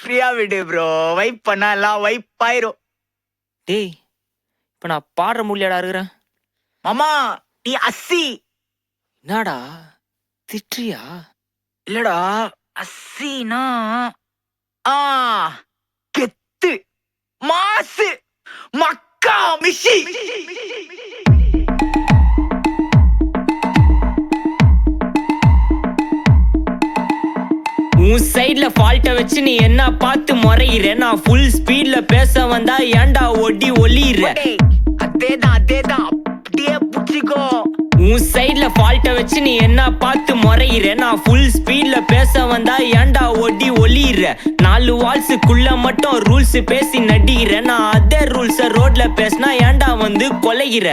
ஃப்ரீயா விடு bro vibe பண்ணா எல்லாம் வைப் ஆயிரும். டேய் இப்ப நான் பாடுற முடியாடா இருக்கிறேன்? மாமா நீ அஸ்ஸி. என்னடா? திட்டுறியா? இல்லடா அஸ்ஸினா ஆ கெத்து மாசு மக்கா மிஷி. ஃபால்ட்ட வச்சு நீ என்ன பார்த்து முறையிற? நான் ஃபுல் ஸ்பீட்ல பேச வந்தா ஏன்டா ஒடி ஒளியிற? அதேதான் அதேதான். அப்படியே புடிச்சிக்கோ. உன் சைடுல ஃபால்ட்ட வச்சு நீ என்ன பார்த்து முறையிற? நான் ஃபுல் ஸ்பீட்ல பேச வந்தா ஏன்டா ஒடி ஒளியிற? நாலு வால்ஸுக்குள்ள மட்டும் ரூல்ஸ் பேசி நடிகிற. நான் அதே ரூல்ஸ ரோட்ல பேசினா ஏன்டா வந்து கொலைகிற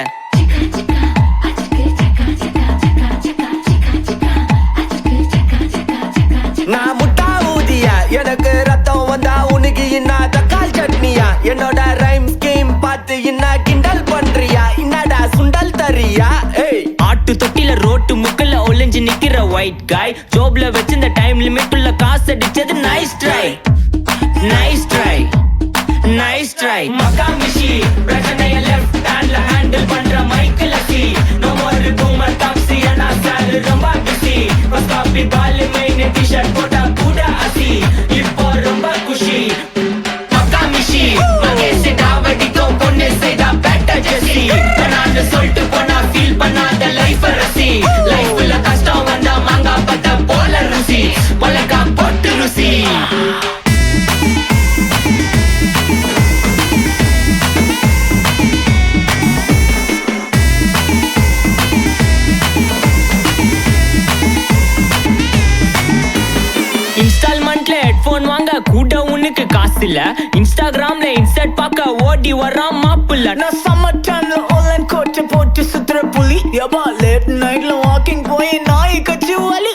என்னோட ரைம் ஸ்கீம் பார்த்து என்ன கிண்டல் பண்றியா? என்னடா சுண்டல் தரியா ஏய். ஆட்டு தொட்டில ரோட்டு முக்கல்ல ஒளிஞ்சு நிக்கிற ஒயிட் காய் ஜோப்ல வச்சிருந்த டைம் லிமிட் உள்ள காசு அடிச்சது nice try nice try nice try மகாமிஷி பிரச்சனைய லெஃப்ட் ஹேண்ட்ல ஹேண்டில் பண்ற மைக்கில் கூட காசு இல்ல இன்ஸ்டாகிராம்ல இன்ஸ்டர்ட் பார்க்க ஓடி வரான் மாப்பிள்ள. நான் சம்மர் டைம்ல ஆன்லைன் கோட்டை போட்டு சுத்துற புலி. எபா லேட் நைட்ல வாக்கிங் போய் நாய் கச்சி வலி.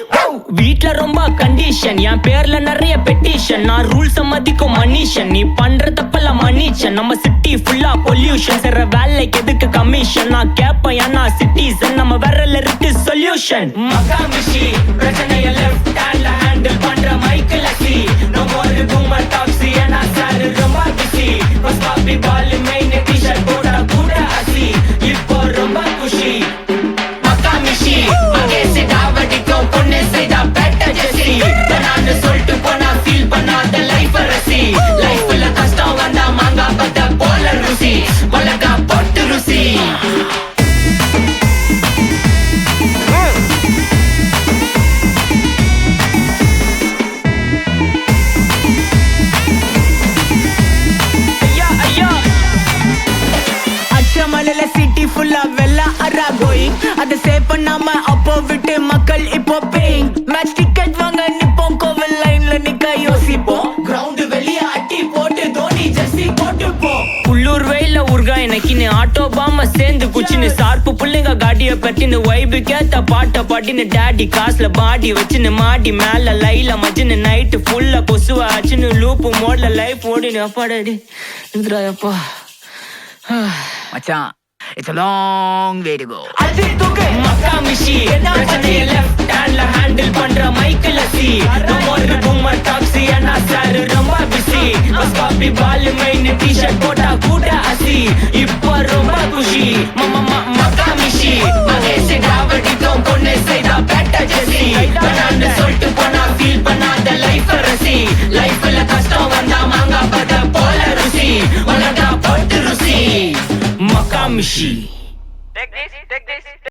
வீட்ல ரொம்ப கண்டிஷன் என் பேர்ல நிறைய பெட்டிஷன் நான் ரூல்ஸ் மதிக்கும் மனுஷன். நீ பண்ற தப்பெல்லாம் மன்னிச்சன். நம்ம சிட்டி ஃபுல்லா பொல்யூஷன் செய்ற வேலைக்கு எதுக்கு கமிஷன் நான் கேப்பேன் ஏன்னா சிட்டிசன் நம்ம விரல இருக்கு சொல்யூஷன் மகாமிஷி பிரச்சனைய லெஃப்ட் சிட்டி ஃபுல்லா வெள்ள அரா கோயிங் அதை சேவ் பண்ணாம அப்போ விட்டு மக்கள் இப்போ பேயிங் மேட்ச் டிக்கெட் வாங்க நிப்போம் கோவில் லைன்ல நிக்க யோசிப்போம். கிரவுண்ட் வெளிய அட்டி போட்டு தோனி ஜெர்சி போட்டு போ. உள்ளூர் வெயில உருகா எனக்குன்னு ஆட்டோ பாம சேர்ந்து குச்சின்னு சார்பு புள்ளைங்க காடிய பட்டின்னு வைபு கேத்த பாட்ட பாட்டின்னு டாடி காசுல பாடி வச்சுன்னு மாடி மேல லைல மச்சின்னு நைட்டு ஃபுல்லா கொசுவ ஆச்சுன்னு லூப்பு மோட்ல லைஃப் ஓடினு அப்பாடாடி இதுராயப்பா மச்சான் it's a long way to go. மக்காமிஷி பிரச்சனைய லெஃப்ட் ஹேண்ட்ல ஹேண்டில் பண்ற மைக்கேல் நம்ம ஒரு பூமர் டாக்ஸி அண்ணா சார் ரொம்ப பிஸி பஸ் காப்பி பால் மெயின் டி-ஷர்ட் போட்டா கூட அசி இப்போ ரொம்ப குஷி மம்மா Hamshi. Take this, take this.